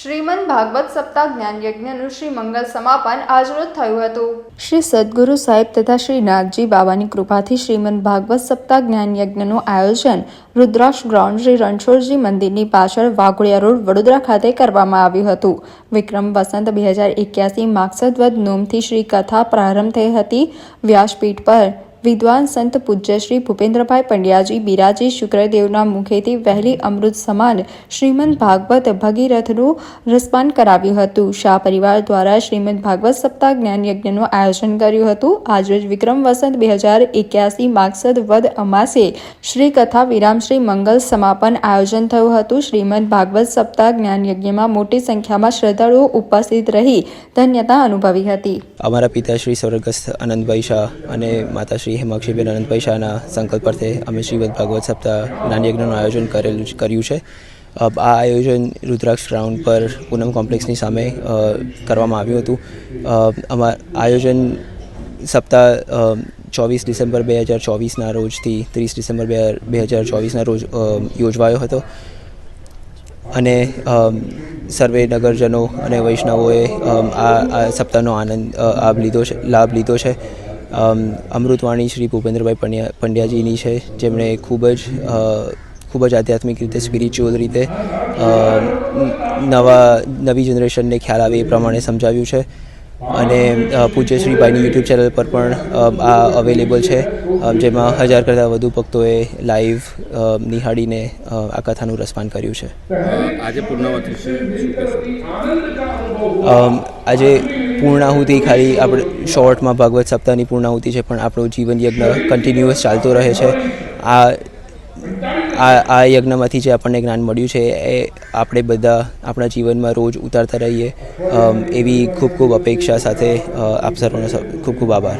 શ્રીમદ ભાગવત સપ્તાહ જ્ઞાન યજ્ઞનું શ્રી મંગલ સમાપન આજરોજ થયું હતું. શ્રી સદગુરુ સાહેબ તથા શ્રી નાથજી બાબાની કૃપાથી શ્રીમદ ભાગવત સપ્તાહ જ્ઞાન યજ્ઞનું આયોજન રુદ્રાક્ષ ગ્રાઉન્ડ શ્રી રણછોડજી મંદિરની પાછળ વાઘોડિયા રોડ, વડોદરા ખાતે કરવામાં આવ્યું હતું. વિક્રમ વસંત બે હજાર એક્યાસી માગસદ વદ નોમથી શ્રી કથા પ્રારંભ થઈ હતી. વ્યાસપીઠ પર વિદ્વાન સંત પૂજ્ય શ્રી ભૂપેન્દ્રભાઈ પંડ્યાજી બિરાજી શુક્રદેવના મુખેથી વહેલી અમૃત સમાન શ્રીમદ ભાગવત ભગીરથનું રસપાન કરાવ્યું હતું. શાહ પરિવાર દ્વારા શ્રીમદ ભાગવત સપ્તાહ જ્ઞાન યજ્ઞનું આયોજન કર્યું હતું. આજરોજ વિક્રમ વસંત બે હજાર એક્યાસી માગસદ વદ અમાસે શ્રી કથા વિરામ શ્રી મંગલ સમાપન આયોજન થયું હતું. શ્રીમદ ભાગવત સપ્તાહ જ્ઞાન યજ્ઞમાં મોટી સંખ્યામાં શ્રદ્ધાળુઓ ઉપસ્થિત રહી ધન્યતા અનુભવી હતી. અમારા પિતાશ્રી સ્વર્ગસ્થ આનંદભાઈ શાહ અને માતાશ્રી હેમાક્ષીબેન આનંદ પૈસાના સંકલ્પ અર્થે અમે શ્રીમદ ભાગવત સપ્તાહ જ્ઞાનયજ્ઞનું આયોજન કરેલું કર્યું છે. આ આયોજન રુદ્રાક્ષ ગ્રાઉન્ડ પર પૂનમ કોમ્પ્લેક્સની સામે કરવામાં આવ્યું હતું. અમાર આયોજન સપ્તાહ ચોવીસ ડિસેમ્બર બે હજાર ચોવીસના રોજથી ત્રીસ ડિસેમ્બર બે બે હજાર ચોવીસના રોજ યોજવાયો હતો. અને સર્વે નગરજનો અને વૈષ્ણવોએ આ સપ્તાહનો આનંદ લાભ લીધો છે, લાભ લીધો છે. અમૃતવાણી શ્રી ભૂપેન્દ્રભાઈ પંડ્યા પંડ્યાજીની છે જેમણે ખૂબ જ ખૂબ જ આધ્યાત્મિક રીતે સ્પિરિચ્યુઅલ રીતે નવા નવી જનરેશનને ખ્યાલ આવે એ પ્રમાણે સમજાવ્યું છે. અને પૂજ્ય શ્રીભાઈની યુટ્યુબ ચેનલ પર પણ આ અવેલેબલ છે. જેમાં હજાર કરતાં વધુ ભક્તોએ લાઈવ નિહાળીને આ કથાનું રસપાન કર્યું છે. આજે પૂર્ણાવતી છે. આજે પૂર્ણાહુતિ ખાલી આપણે શોર્ટમાં ભાગવત સપ્તાહની પૂર્ણાહુતિ છે, પણ આપણો જીવન યજ્ઞ કન્ટિન્યુઅસ ચાલતો રહે છે. આ આ આ યજ્ઞમાંથી જે આપણને જ્ઞાન મળ્યું છે, એ આપણે બધા આપણા જીવનમાં રોજ ઉતારતા રહીએ. એવી ખૂબ ખૂબ અપેક્ષા સાથે આપ સર્વનો ખૂબ ખૂબ આભાર.